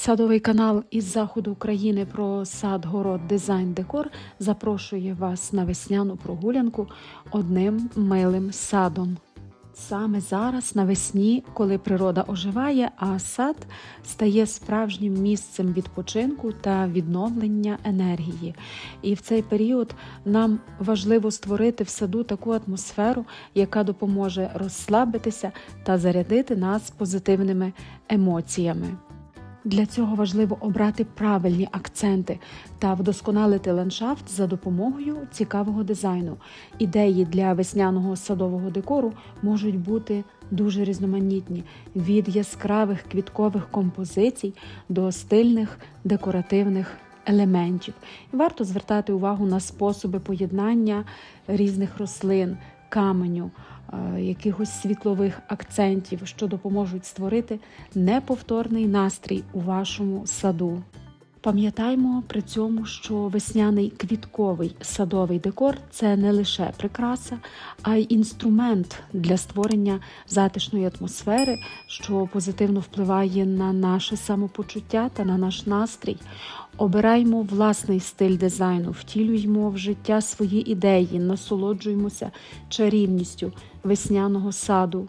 Садовий канал із заходу України про сад, город, дизайн, декор запрошує вас на весняну прогулянку одним милим садом. Саме зараз, навесні, коли природа оживає, а сад стає справжнім місцем відпочинку та відновлення енергії. І в цей період нам важливо створити в саду таку атмосферу, яка допоможе розслабитися та зарядити нас позитивними емоціями. Для цього важливо обрати правильні акценти та вдосконалити ландшафт за допомогою цікавого дизайну. Ідеї для весняного садового декору можуть бути дуже різноманітні від яскравих квіткових композицій до стильних декоративних елементів. Варто звертати увагу на способи поєднання різних рослин, каменю, е, якихось світлових акцентів, що допоможуть створити неповторний настрій у вашому саду. Пам'ятаймо при цьому, що весняний квітковий садовий декор це не лише прикраса, а й інструмент для створення затишної атмосфери, що позитивно впливає на наше самопочуття та на наш настрій. Обираймо власний стиль дизайну, втілюймо в життя свої ідеї, насолоджуємося чарівністю весняного саду.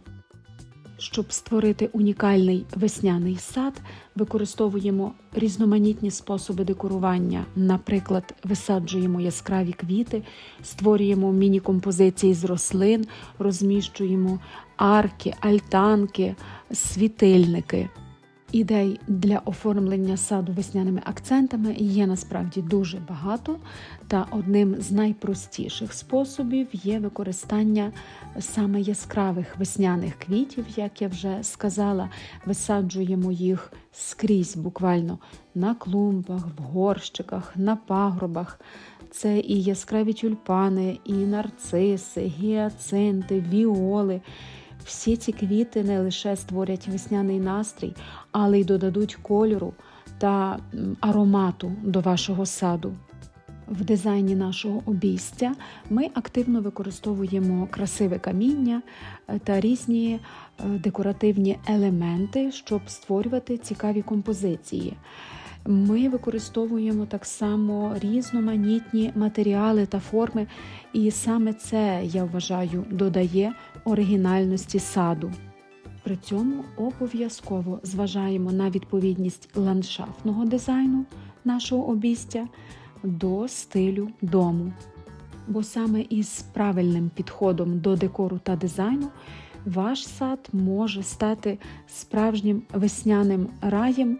Щоб створити унікальний весняний сад, використовуємо різноманітні способи декорування. Наприклад, висаджуємо яскраві квіти, створюємо міні-композиції з рослин, розміщуємо арки, альтанки, світильники. Ідей для оформлення саду весняними акцентами є насправді дуже багато, та одним з найпростіших способів є використання саме яскравих весняних квітів, як я вже сказала, висаджуємо їх скрізь, буквально на клумбах, в горщиках, на пагробах. Це і яскраві тюльпани, і нарциси, гіацинти, віоли. Всі ці квіти не лише створять весняний настрій, але й додадуть кольору та аромату до вашого саду. В дизайні нашого обійстя ми активно використовуємо красиве каміння е, та різні е, декоративні елементи, щоб створювати цікаві композиції. Ми використовуємо так само різноманітні матеріали та форми, і саме це, я вважаю, додає оригінальності саду. При цьому обов'язково зважаємо на відповідність ландшафтного дизайну нашого обійстя до стилю дому. Бо саме із правильним підходом до декору та дизайну ваш сад може стати справжнім весняним раєм,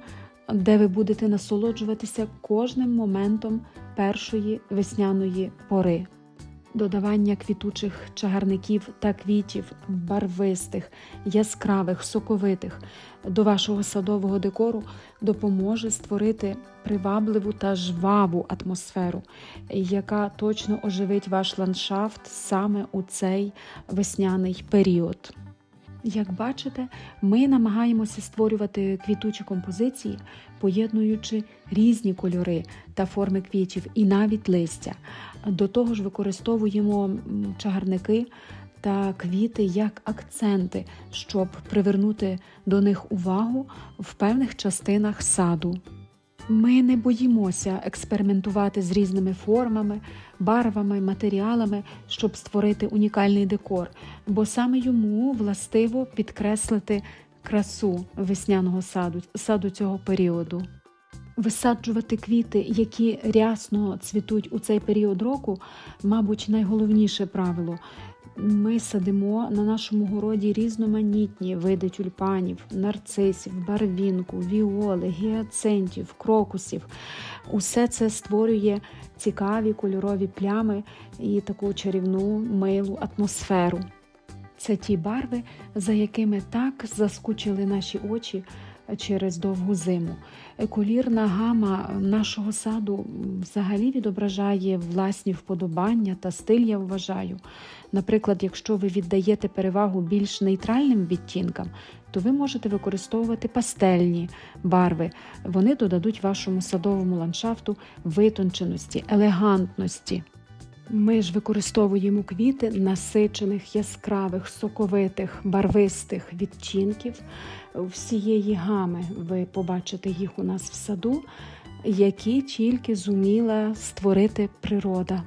де ви будете насолоджуватися кожним моментом першої весняної пори. Додавання квітучих чагарників та квітів барвистих, яскравих, соковитих до вашого садового декору допоможе створити привабливу та жваву атмосферу, яка точно оживить ваш ландшафт саме у цей весняний період. Як бачите, ми намагаємося створювати квітучі композиції, поєднуючи різні кольори та форми квітів і навіть листя. До того ж, використовуємо чагарники та квіти як акценти, щоб привернути до них увагу в певних частинах саду. Ми не боїмося експериментувати з різними формами, барвами, матеріалами, щоб створити унікальний декор, бо саме йому властиво підкреслити красу весняного саду, саду цього періоду. Висаджувати квіти, які рясно цвітуть у цей період року, мабуть, найголовніше правило. Ми садимо на нашому городі різноманітні види тюльпанів, нарцисів, барвінку, віоли, гіацинтів, крокусів. Усе це створює цікаві кольорові плями і таку чарівну милу атмосферу. Це ті барви, за якими так заскучили наші очі через довгу зиму. Колірна гама нашого саду взагалі відображає власні вподобання та стиль, я вважаю. Наприклад, якщо ви віддаєте перевагу більш нейтральним відтінкам, то ви можете використовувати пастельні барви. Вони додадуть вашому садовому ландшафту витонченості, елегантності. Ми ж використовуємо квіти насичених, яскравих, соковитих, барвистих відтінків всієї гами. Ви побачите їх у нас в саду, які тільки зуміла створити природа.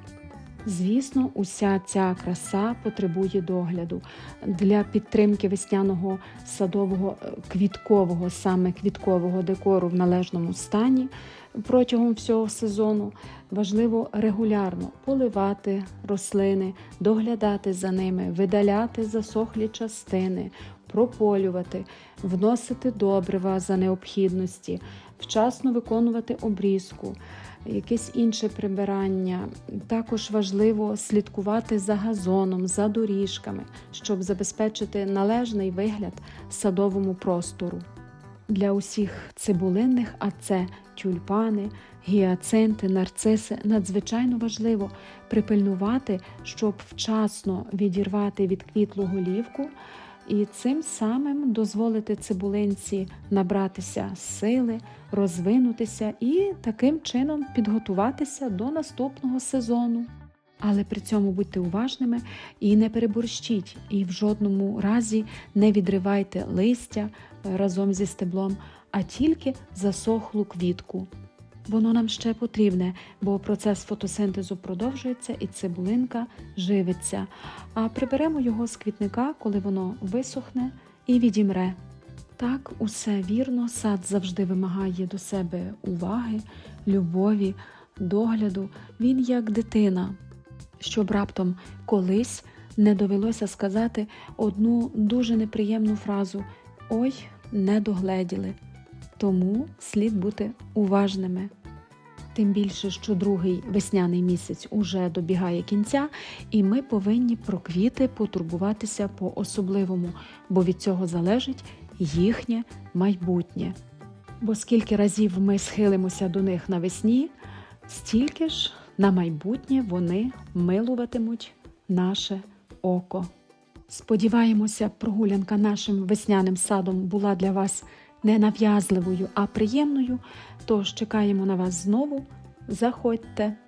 Звісно, уся ця краса потребує догляду для підтримки весняного садового е, квіткового, саме квіткового декору в належному стані протягом всього сезону. Важливо регулярно поливати рослини, доглядати за ними, видаляти засохлі частини, прополювати, вносити добрива за необхідності, вчасно виконувати обрізку якесь інше прибирання. Також важливо слідкувати за газоном, за доріжками, щоб забезпечити належний вигляд садовому простору. Для усіх цибулинних, а це тюльпани, гіацинти, нарциси, надзвичайно важливо припильнувати, щоб вчасно відірвати від квітлу голівку і цим самим дозволити цибулинці набратися сили, розвинутися і таким чином підготуватися до наступного сезону. Але при цьому будьте уважними і не переборщіть, і в жодному разі не відривайте листя е, разом зі стеблом, а тільки засохлу квітку. Воно нам ще потрібне, бо процес фотосинтезу продовжується і цибулинка живиться. А приберемо його з квітника, коли воно висохне і відімре. Так, усе вірно, сад завжди вимагає до себе уваги, любові, догляду. Він як дитина, щоб раптом колись не довелося сказати одну дуже неприємну фразу Ой, не догледіли. Тому слід бути уважними. Тим більше, що другий весняний місяць уже добігає кінця, і ми повинні про квіти потурбуватися по-особливому, бо від цього залежить їхнє майбутнє. Бо скільки разів ми схилимося до них навесні, стільки ж на майбутнє вони милуватимуть наше око. Сподіваємося, прогулянка нашим весняним садом була для вас не нав'язливою, а приємною. Тож чекаємо на вас знову. Заходьте!